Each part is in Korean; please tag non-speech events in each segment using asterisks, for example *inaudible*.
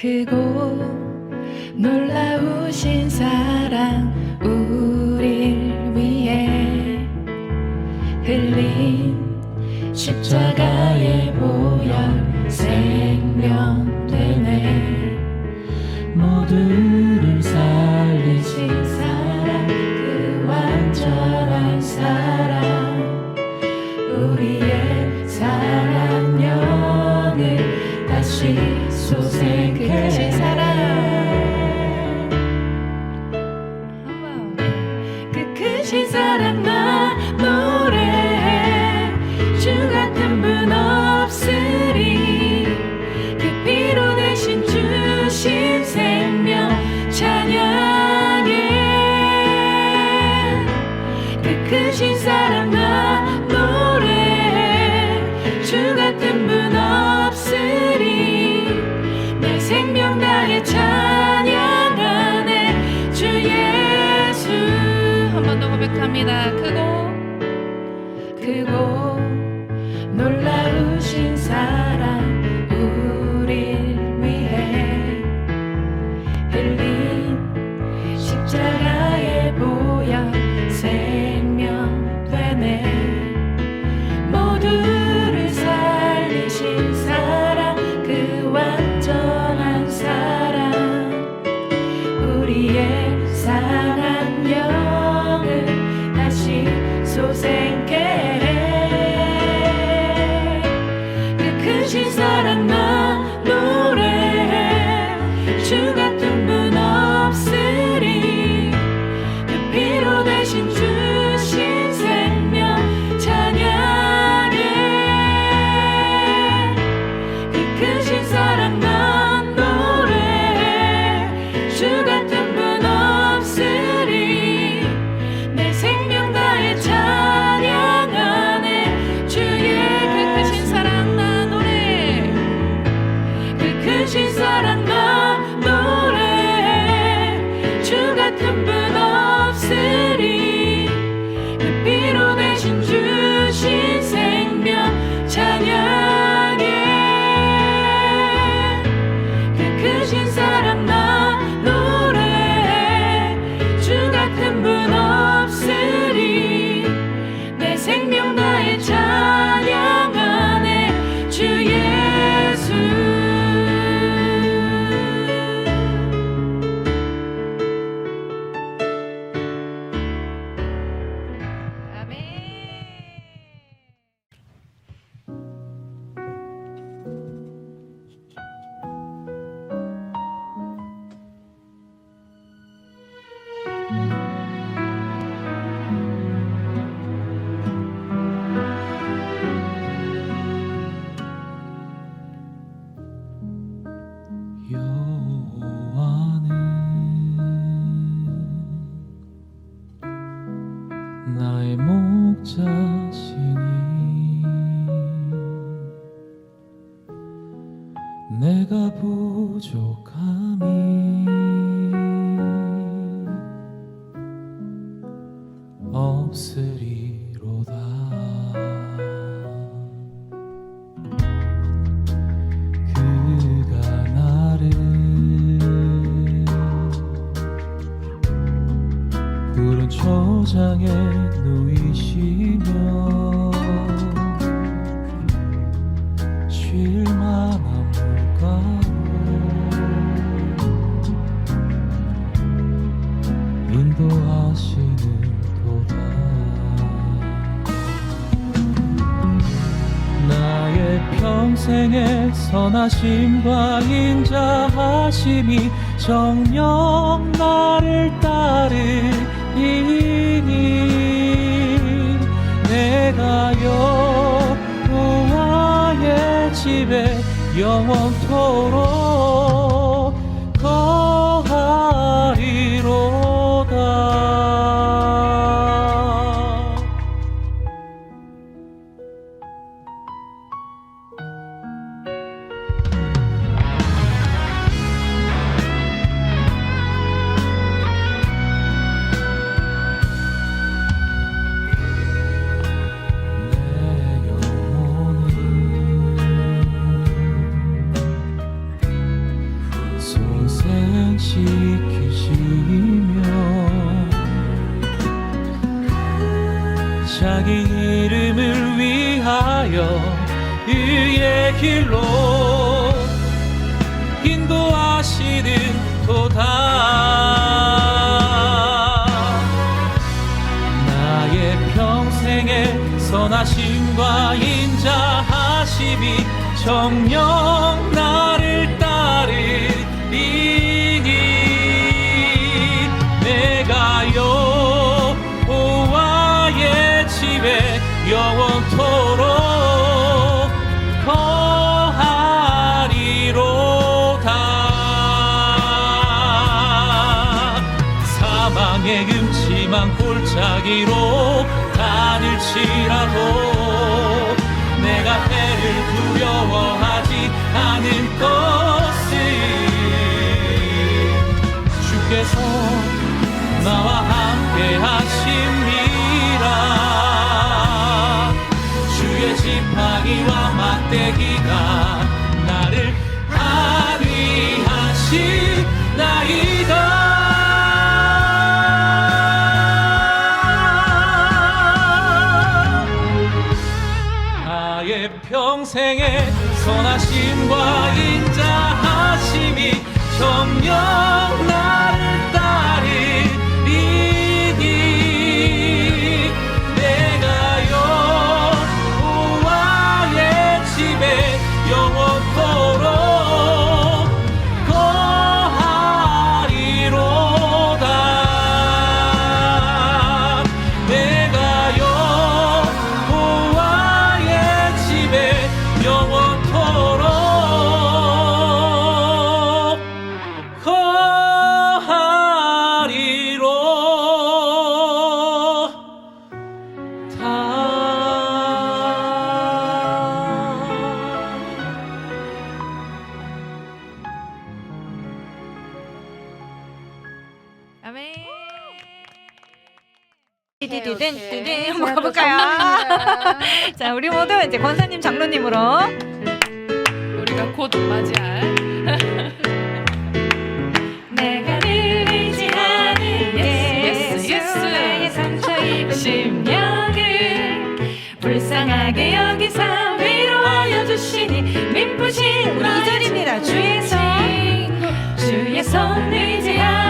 크고 놀라우신 사랑 우릴 위해 흘린 십자가의 보혈 생명 되네. 모두를 살리신 사랑 그 완전한 사랑 우리의 사랑 영을 다시 Jesus and it. 크고 놀라우신 사랑. 有。 실망한 물가로 인도하시는 도다. 나의 평생의 선하심과 인자하심이 정녕 나를 따르이 영원토록 선하심과 인자하심이 정녕 나 주께서 나와 권사님, 장로님으로. 우리가 곧 맞이할 *laughs* 내가 늘 의지하는 예수 예수 예수의 상처 입은 심령을 불쌍하게 여기사 위로하여 주시니 민부신 우리 절입니다. 주의 성 주의 손 의지하여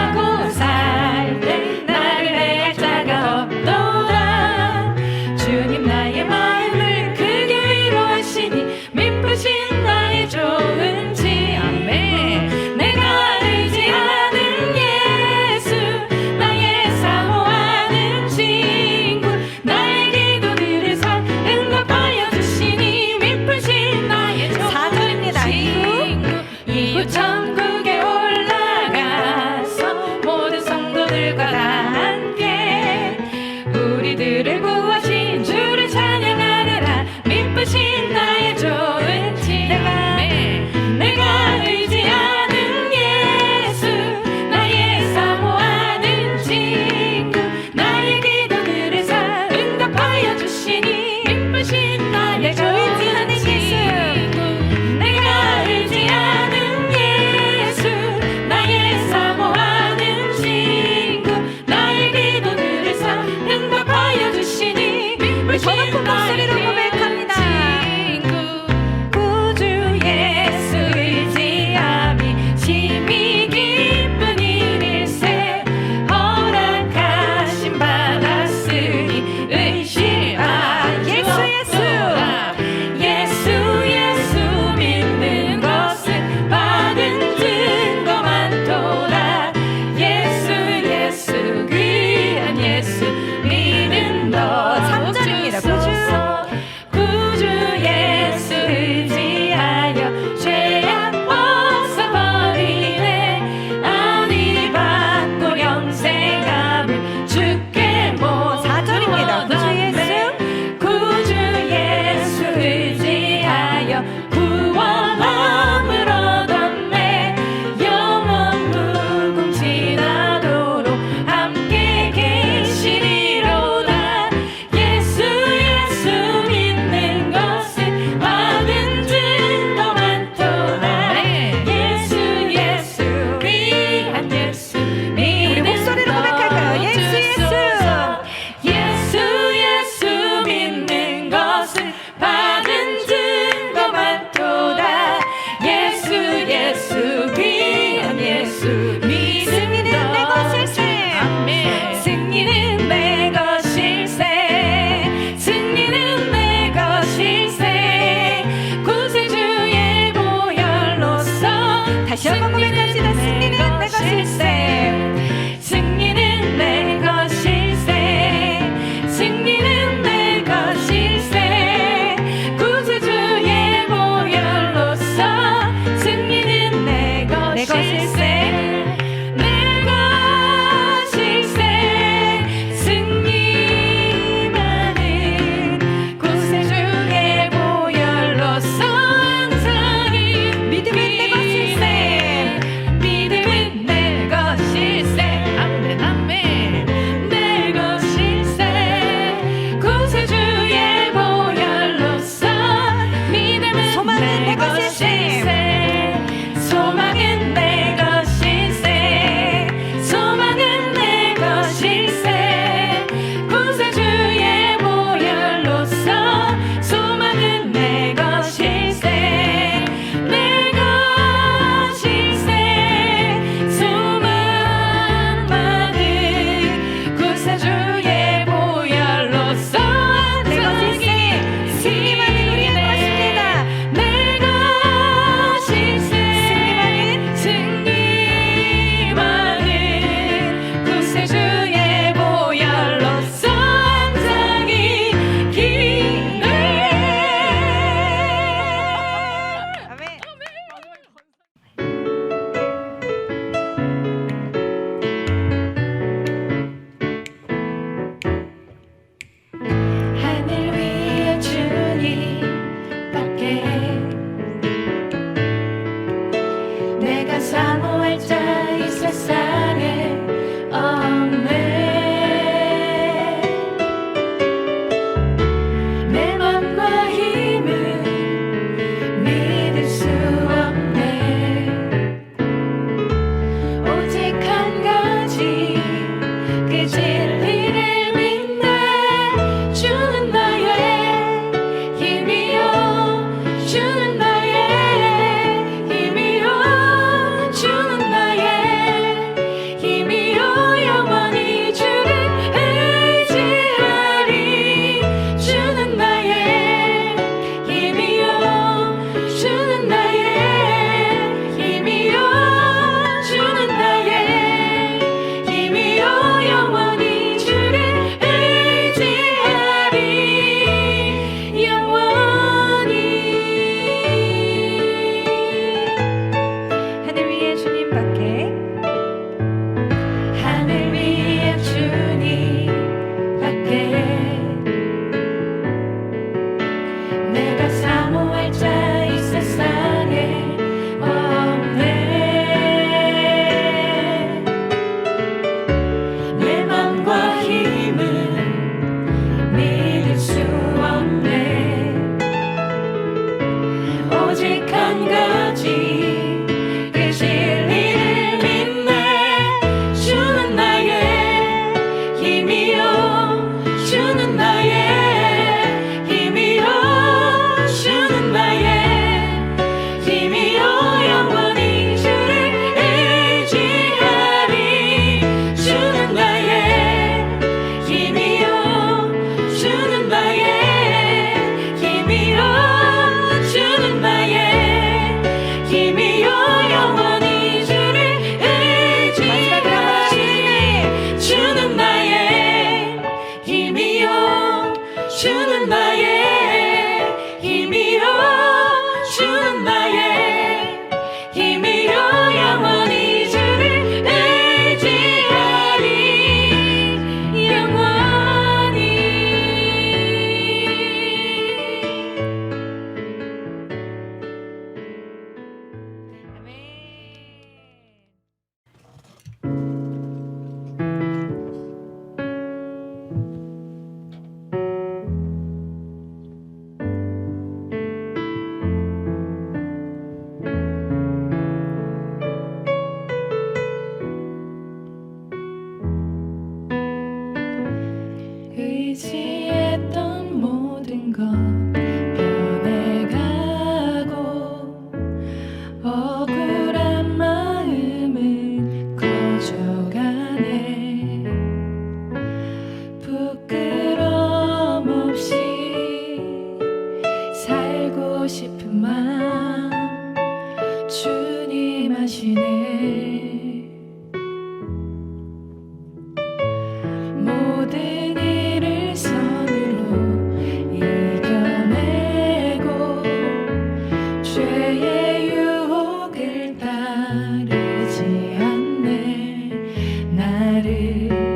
의지했던 모든 것. Mary.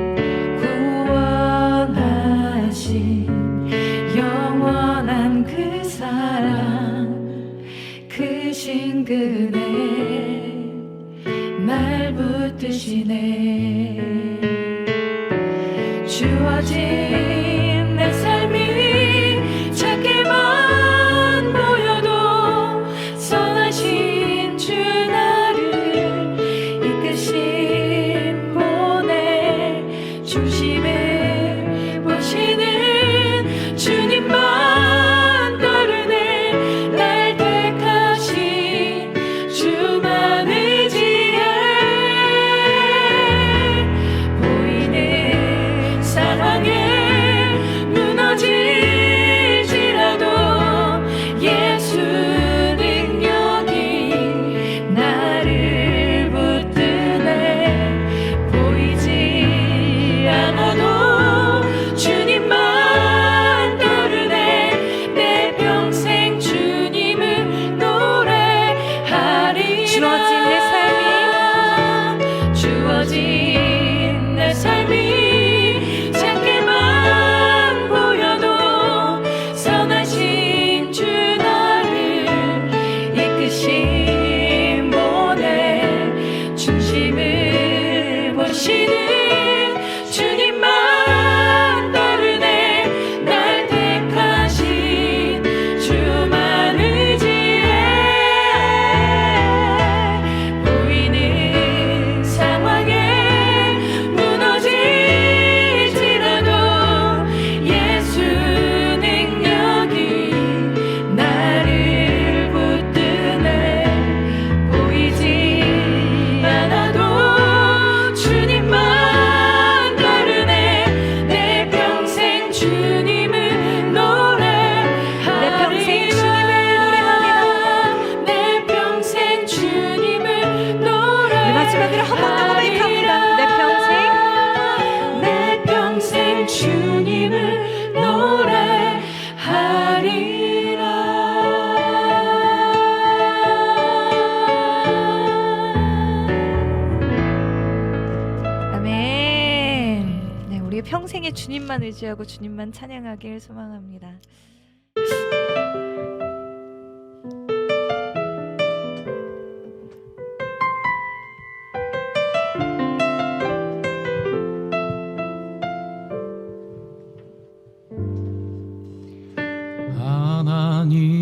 주님만 의지하고 주님만 찬양하길 소망합니다.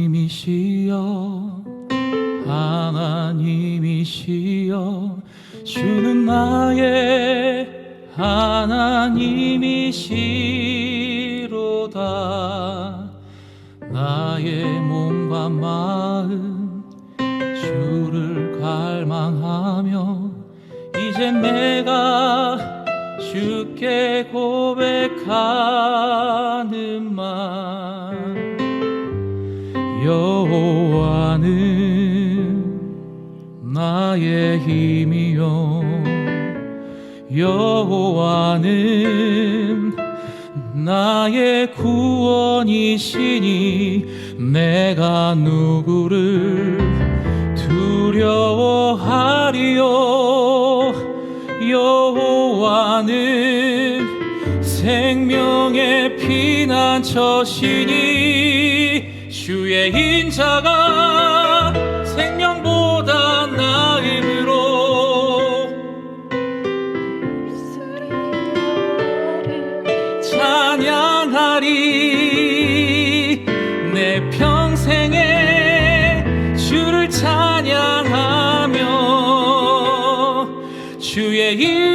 하나님이시여 하나님이시여 주는 여호와는 나의 구원이시니 내가 누구를 두려워하리요? 여호와는 생명의 피난처시니 주의 인자가 You.